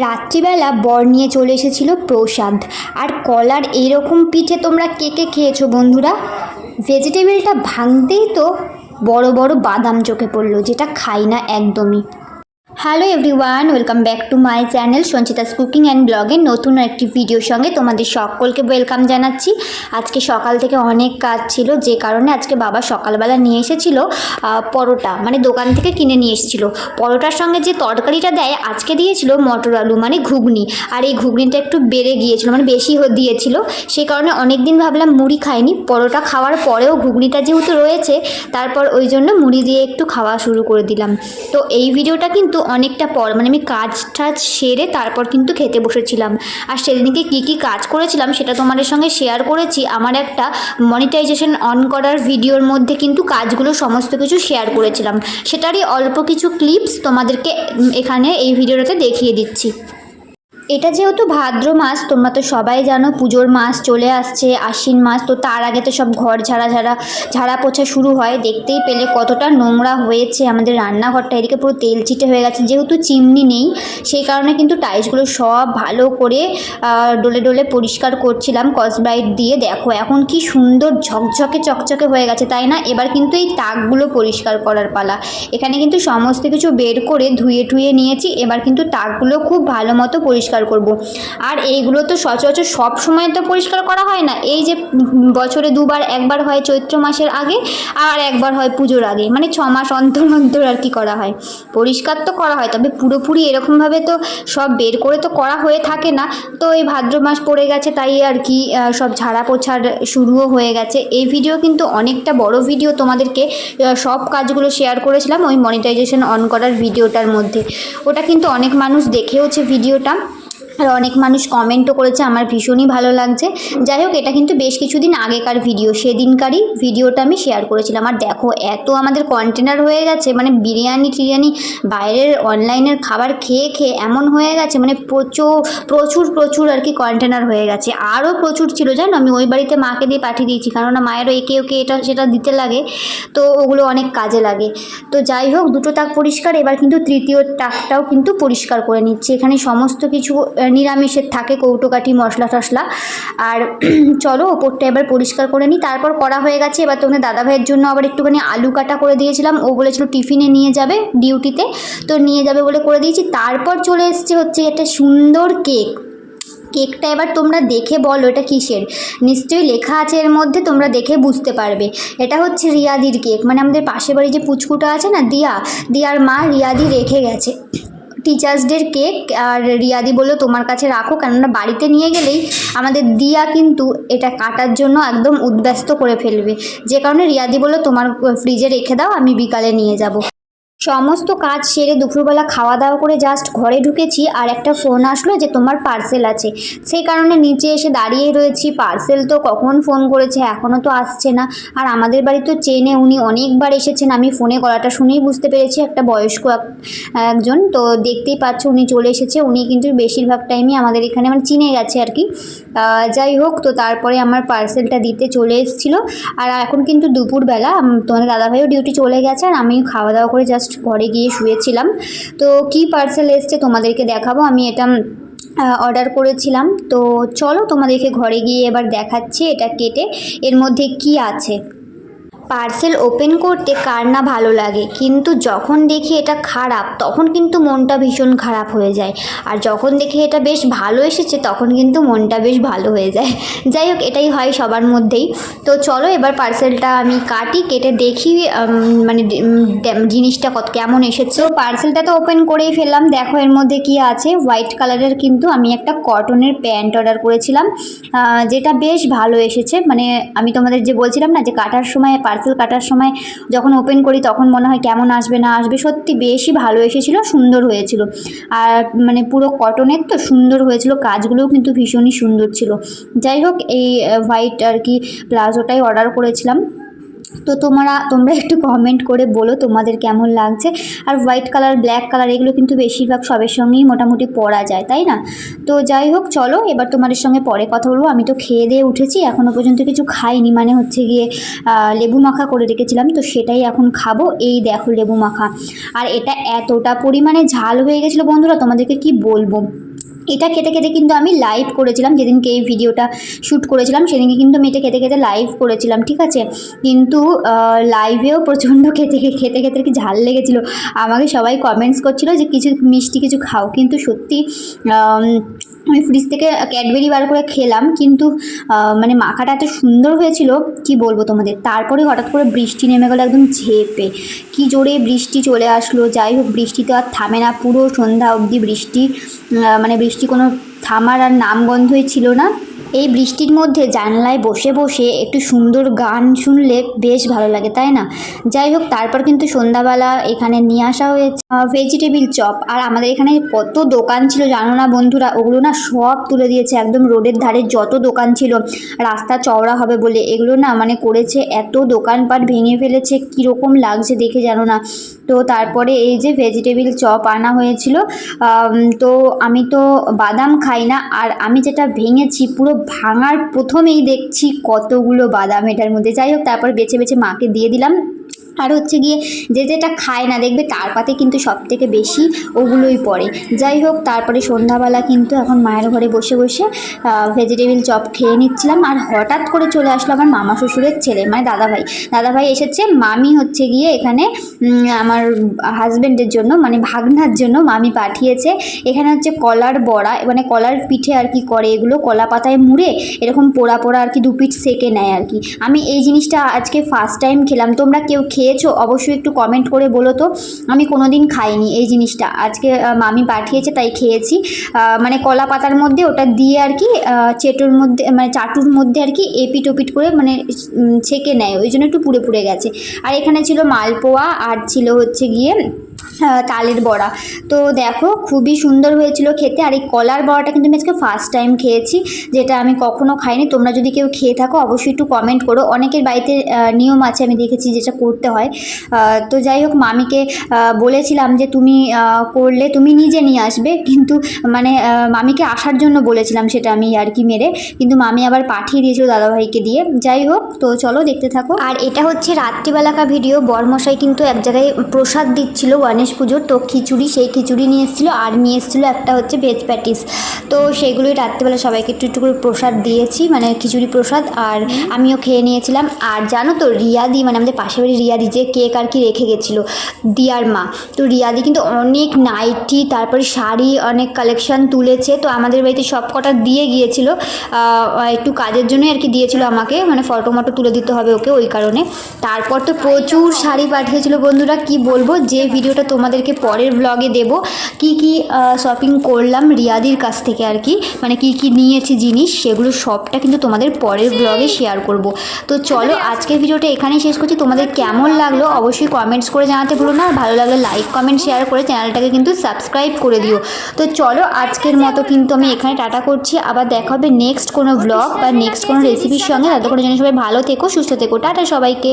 রাত্রিবেলা বর নিয়ে চলে এসেছিল প্রসাদ। আর কলার এইরকম পিঠে তোমরা কে কে খেয়েছো বন্ধুরা? ভেজিটেবিলটা ভাঙতেই তো বড় বড় বাদাম চোখে পড়ল, যেটা খাই না একদমই। Hello everyone welcome back to my channel Sanchita's cooking and ব্লগের নতুন একটি ভিডিওর সঙ্গে তোমাদের সকলকে ওয়েলকাম জানাচ্ছি। আজকে সকাল থেকে অনেক কাজ ছিল, যে কারণে আজকে বাবা সকালবেলা নিয়ে এসেছিল পরোটা মানে দোকান থেকে কিনে নিয়ে এসেছিল। পরোটার সঙ্গে যে তরকারিটা দেয়, আজকে দিয়েছিল মটর আলু মানে ঘুগনি। আর এই ঘুগনিটা একটু বেড়ে গিয়েছিল মানে বেশি দিয়েছিল। সেই কারণে অনেক দিন ভাবলাম মুড়ি খাইনি। পরোটা খাওয়ার পরেও ঘুগনিটা যেহেতু রয়েছে, তারপর ওই জন্য মুড়ি দিয়ে একটু খাওয়া শুরু করে দিলাম। তো এই ভিডিওটা কিন্তু অনেকটা পর মানে আমি কাজ টাজ সেরে তারপর কিন্তু খেতে বসেছিলাম। আর সেদিনকে কি কি কাজ করেছিলাম সেটা তোমাদের সঙ্গে শেয়ার করেছি। আমার একটা মনিটাইজেশন অন করার ভিডিওর মধ্যে কিন্তু কাজগুলো সমস্ত কিছু শেয়ার করেছিলাম। সেটারই অল্প কিছু ক্লিপস তোমাদেরকে এখানে এই ভিডিওটাতে দেখিয়ে দিচ্ছি। এটা যেহেতু ভাদ্র মাস, তোমরা তো সবাই জানো পুজোর মাস চলে আসছে, আশ্বিন মাস, তো তার আগে তো সব ঘর ঝাড়া ঝাড়া ঝাড়া পোছা শুরু হয়। দেখতেই পেলে কতটা নোংরা হয়েছে আমাদের রান্নাঘরটা, এদিকে পুরো তেল চিটে হয়ে গেছে, যেহেতু চিমনি নেই, সেই কারণে কিন্তু টাইলসগুলো সব ভালো করে ডলে ডলে পরিষ্কার করছিলাম কসব্রাইট দিয়ে। দেখো, এখন কি সুন্দর ঝকঝকে চকচকে হয়ে গেছে, তাই না? এবার কিন্তু এই তাকগুলো পরিষ্কার করার পালা। এখানে কিন্তু সমস্ত কিছু বের করে ধুয়ে টুয়ে নিয়েছি, এবার কিন্তু তাকগুলো খুব ভালো মতো পরিষ্কার করব। আর এইগুলো তো সচরাচর সব সময় তো পরিষ্কার করা হয় না। এই যে বছরে দুবার, একবার হয় চৈত্র মাসের আগে আর একবার হয় পুজোর আগে। মানে ছ মাস অন্তর অন্তর আর কি করা হয়। পরিষ্কার তো করা হয়, তবে পুরোপুরি এরকমভাবে তো সব বের করে তো করা হয়ে থাকে না। তো এই ভাদ্র মাস পড়ে গেছে তাই আর কি সব ঝাড়া পোছার শুরুও হয়ে গেছে। এই ভিডিও কিন্তু অনেকটা বড় ভিডিও তোমাদেরকে সব কাজগুলো শেয়ার করেছিলাম ওই মনিটাইজেশন অন করার ভিডিওটার মধ্যে। ওটা কিন্তু অনেক মানুষ দেখেওছে ভিডিওটা আর অনেক মানুষ কমেন্টও করেছে, আমার ভীষণই ভালো লাগছে। যাই হোক, এটা কিন্তু বেশ কিছুদিন আগেকার ভিডিও সেদিনকারই ভিডিওটা আমি শেয়ার করেছিলাম। আর দেখো, এত আমাদের কন্টেনার হয়ে গেছে মানে বিরিয়ানি টিরিয়ানি, বাইরের অনলাইনের খাবার খেয়ে খেয়ে এমন হয়ে গেছে মানে প্রচুর প্রচুর প্রচুর আর কি কন্টেনার হয়ে গেছে। আরও প্রচুর ছিল, জানো? আমি ওই বাড়িতে মাকে দিয়ে পাঠিয়ে দিয়েছি, কেননা মায়েরও একে ওকে এটা, সেটা দিতে লাগে, তো ওগুলো অনেক কাজে লাগে। তো যাই হোক, দুটো তাক পরিষ্কার, এবার কিন্তু তৃতীয় তাকটাও কিন্তু পরিষ্কার করে নিচ্ছি। এখানে সমস্ত কিছু নিরামিষের থাকে, কৌটোকাঠি, মশলা টশলা। আর চলো, ওপরটা এবার পরিষ্কার করে নিই। তারপর করা হয়ে গেছে, এবার তোমাদের দাদাভাইয়ের জন্য আবার একটুখানি আলু কাটা করে দিয়েছিলাম। ও বলেছিল টিফিনে নিয়ে যাবে, ডিউটিতে। তো নিয়ে যাবে বলে করে দিয়েছি। তারপর চলে এসছে হচ্ছে একটা সুন্দর কেক। কেকটা এবার তোমরা দেখে বলো, এটা কিসের? নিশ্চয়ই লেখা আছে এর মধ্যে, তোমরা দেখে বুঝতে পারবে। এটা হচ্ছে রিয়াদির কেক। মানে আমাদের পাশের বাড়ি যে পুচকুটা আছে না, দিয়া, দিয়ার মা রিয়াদি রেখে গেছে। টিচার্স ডের কেক আর রিয়াদি বলল, তোমার কাছে রাখো, কেননা বাড়িতে নিয়ে গেলেই আমাদের দিয়া কিন্তু এটা কাটার জন্য একদম উদ্ব্যস্ত করে ফেলবে। যে কারণে রিয়াদি বলল, তোমার ফ্রিজে রেখে দাও, আমি বিকালে নিয়ে যাব। সমস্ত কাজ সেরে দুপুরবেলা খাওয়া দাওয়া করে জাস্ট ঘরে ঢুকেছি আর একটা ফোন আসলো যে তোমার পার্সেল আছে। সেই কারণে নিচে এসে দাঁড়িয়ে রয়েছি। পার্সেল তো কখন ফোন করেছে এখনও তো আসছে না। আর আমাদের বাড়ি তো চেনে উনি অনেকবার এসেছেন। আমি ফোনে গলাটা শুনেই বুঝতে পেরেছি, একটা বয়স্ক একজন। তো দেখতেই পাচ্ছ উনি চলে এসেছে। উনি কিন্তু বেশিরভাগ টাইমই আমাদের এখানে মানে চিনে গেছে আর কি। যাই হোক, তো তারপরে আমার পার্সেলটা দিতে চলে এসেছিল। আর এখন কিন্তু দুপুরবেলা তোমাদের দাদাভাইও ডিউটি চলে গেছে। আর আমি খাওয়া দাওয়া করে জাস্ট ঘরে গিয়ে শুয়েছিলাম। তো কি পার্সেল এসছে তোমাদেরকে দেখাবো? আমি এটা অর্ডার করেছিলাম। তো চলো তোমাদেরকে ঘরে গিয়ে এবার দেখাচ্ছি এটা কেটে। এর মধ্যে কি আছে? পার্সেল ওপেন করতে কার না ভালো লাগে। কিন্তু যখন দেখি এটা খারাপ, তখন কিন্তু মনটা ভীষণ খারাপ হয়ে যায়। আর যখন দেখি এটা বেশ ভালো এসেছে, তখন কিন্তু মনটা বেশ ভালো হয়ে যায়। যাই হোক, এটাই হয় সবার মধ্যেই। তো চলো এবার পার্সেলটা আমি কাটি, কেটে দেখি মানে জিনিসটা কত, কেমন এসেছে। তো পার্সেলটা তো ওপেন করেই ফেললাম। দেখো এর মধ্যে কি আছে। হোয়াইট কালারের কিন্তু আমি একটা কটনের প্যান্ট অর্ডার করেছিলাম। যেটা বেশ ভালো এসেছে। মানে আমি তোমাদের যে বলছিলাম না যে কাটার সময় পার্সেল কাটার সময় যখন ওপেন করি তখন মনে হয় কেমন আসবে, না আসবে, সত্যি বেশি ভালো এসেছিল, সুন্দর হয়েছিল। আর মানে পুরো কটনের তো সুন্দর হয়েছিল, কাজগুলোও কিন্তু ভীষণই সুন্দর ছিল। যাই হোক, এই হোয়াইট আর কি প্লাজোটাই অর্ডার করেছিলাম। তো তোমরা তোমরা একটু কমেন্ট করে বলো তোমাদের কেমন লাগছে। আর হোয়াইট কালার ব্ল্যাক কালার এগুলো কিন্তু বেশিরভাগ সবের সঙ্গেই মোটামুটি পরা যায়, তাই না? তো যাই হোক, চলো, এবার তোমাদের সঙ্গে পরে কথা বলব। আমি তো খেয়ে দিয়ে উঠেছি এখনও পর্যন্ত কিছু খাইনি। মানে হচ্ছে গিয়ে লেবু মাখা করে রেখেছিলাম, তো সেটাই এখন খাব। এই দেখো লেবু মাখা। আর এটা এতটা পরিমাণে ঝাল হয়ে গেছিল বন্ধুরা, তোমাদেরকে কি বলব? এটা খেতে খেতে কিন্তু আমি লাইভ করেছিলাম, যেদিনকে এই ভিডিওটা শ্যুট করেছিলাম, সেদিনকে কিন্তু আমি এটা খেতে খেতে লাইভ করেছিলাম, ঠিক আছে? কিন্তু লাইভেও প্রচণ্ড খেতে খেতে খেতে কি ঝাল লেগেছিলো। আমাকে সবাই কমেন্টস করছিল যে কিছু মিষ্টি কিছু খাও, কিন্তু সত্যি, আমি ফ্রিজ থেকে ক্যাডবেরি বার করে খেলাম, কিন্তু মানে মাখাটা এত সুন্দর হয়েছিল, কি বলব তোমাদের? তারপরে হঠাৎ করে বৃষ্টি নেমে গেলো একদম ঝেপে। কি জোরে বৃষ্টি চলে আসলো, যাই হোক, বৃষ্টি তো আর থামে না, পুরো সন্ধ্যা অবধি বৃষ্টি মানে বৃষ্টি কোনো থামার আর নামগন্ধই ছিল না। এই বৃষ্টির মধ্যে জানলায় বসে বসে একটু সুন্দর গান শুনলে বেশ ভালো লাগে, তাই না? যাই হোক, তারপর কিন্তু সন্ধ্যাবেলা এখানে নিয়ে আসা হয়েছে ভেজিটেবিল চপ আর আমাদের এখানে কত দোকান ছিল জানো না বন্ধুরা? ওগুলো না সব তুলে দিয়েছে, একদম রোডের ধারে যত দোকান ছিল, রাস্তা চওড়া হবে বলে। এগুলো না মানে করেছে এত দোকানপাট ভেঙে ফেলেছে, কীরকম লাগছে দেখে জানো না? তো তারপরে এই যে ভেজিটেবিল চপ আনা হয়েছিল তো আমি তো বাদাম খাই না, আর আমি যেটা ভেঙেছি পুরো ভাঙার প্রথমেই দেখছি কতগুলো বাদাম এটার মধ্যে। যাই হোক, তারপর বেছে বেছে মাকে দিয়ে দিলাম। আর হচ্ছে গিয়ে যে যেটা খায় না, দেখবে তার পাতে কিন্তু সব থেকে বেশি ওগুলোই পড়ে। যাই হোক, তারপরে সন্ধ্যাবেলা কিন্তু এখন মায়ের ঘরে বসে বসে ভেজিটেবিল চপ খেয়ে নিচ্ছিলাম। আর হঠাৎ করে চলে আসলো আমার মামা শ্বশুরের ছেলে মানে দাদাভাই। দাদাভাই এসেছে, মামি হচ্ছে গিয়ে এখানে আমার হাজব্যান্ডের জন্য মানে ভাগনার জন্য মামি পাঠিয়েছে। এখানে হচ্ছে কলার বড়া মানে কলার পিঠে আর কি করে এগুলো, কলা পাতায় মুড়ে, এরকম পোড়া পোড়া আর কি দু পিঠ সেকে নেয় আর কি। আমি এই জিনিসটা আজকে ফার্স্ট টাইম খেলাম। তোমরা কেউ খেয়েছো, অবশ্যই একটু কমেন্ট করে বলো তো। আমি কোনো দিন খাইনি এই জিনিসটা। আজকে মামি পাঠিয়েছে, তাই খেয়েছি। মানে কলা পাতার মধ্যে ওটা দিয়ে আর কি চেটোর মধ্যে মানে চাটুর মধ্যে আর কি এপিট ওপিট করে মানে ছেঁকে নেয়। ওই জন্য একটু পুড়ে পুড়ে গেছে। আর এখানে ছিল মালপোয়া, আর ছিল হচ্ছে গিয়ে তালের বড়া। তো দেখো, খুবই সুন্দর হয়েছিল খেতে। আর এই কলার বড়াটা কিন্তু আমি আজকে ফার্স্ট টাইম খেয়েছি, যেটা আমি কখনো খাইনি। তোমরা যদি কেউ খেয়ে থাকো, অবশ্যই একটু কমেন্ট করো। অনেকের বাড়িতে নিয়ম আছে, আমি দেখেছি যেটা করতে হয়। তো যাই হোক, মামিকে বলেছিলাম যে তুমি করলে তুমি নিজে নিয়ে আসবে। কিন্তু মানে মামিকে আসার জন্য বলেছিলাম সেটা আমি আর কি মেরে। কিন্তু মামি আবার পাঠিয়ে দিয়েছিল দাদাভাইকে দিয়ে। যাই হোক, তো চলো দেখতে থাকো। আর এটা হচ্ছে রাত্রিবেলাকার ভিডিও। বরমশাই কিন্তু এক জায়গায় প্রসাদ দিচ্ছিল গণেশ পুজোর তো খিচুড়ি সেই খিচুড়ি নিয়ে এসেছিল আর নিয়ে এসেছিল একটা হচ্ছে ভেজ প্যাটিস তো সেগুলোই রাত্রিবেলা সবাইকে একটু একটু করে প্রসাদ দিয়েছি মানে খিচুড়ি প্রসাদ আর আমিও খেয়ে নিয়েছিলাম। আর জানো তো রিয়াদি মানে আমাদের পাশের বাড়ি রিয়াদি যে কেক আর কি রেখে গেছিল দিয়ার মা। তো রিয়াদি কিন্তু অনেক নাইটি তারপরে শাড়ি অনেক কালেকশন তুলেছে তো আমাদের বাড়িতে সব কটা দিয়ে গিয়েছিল। একটু কাজের জন্যই আর কি দিয়েছিল আমাকে মানে ফটো মটো তুলে দিতে হবে ওকে ওই কারণে। তারপর তো প্রচুর শাড়ি পাঠিয়েছিল বন্ধুরা কি বলব যে ভিডিওটা তোমাদেরকে পরের ব্লগে দেব। কি কি শপিং করলাম রিয়াদির কাছ থেকে আর কি। মানে কি কি নিয়েছি জিনিস, সেগুলো সবটা কিন্তু তোমাদের পরের ব্লগে শেয়ার করব। তো চলো আজকের ভিডিওটা এখানেই শেষ করছি। তোমাদের কেমন লাগল অবশ্যই কমেন্টস করে জানাতে ভুলো না। আর ভালো লাগলে লাইক কমেন্ট শেয়ার করে চ্যানেলটাকে কিন্তু সাবস্ক্রাইব করে দিও। তো চলো আজকের মতো কিন্তু আমি এখানে টাটা করছি। আবার দেখা হবে নেক্সট কোনো ব্লগ বা নেক্সট কোনো রেসিপির সঙ্গে। ততক্ষণের জন্য সবাই ভালো থেকো, সুস্থ থেকো। টাটা সবাইকে।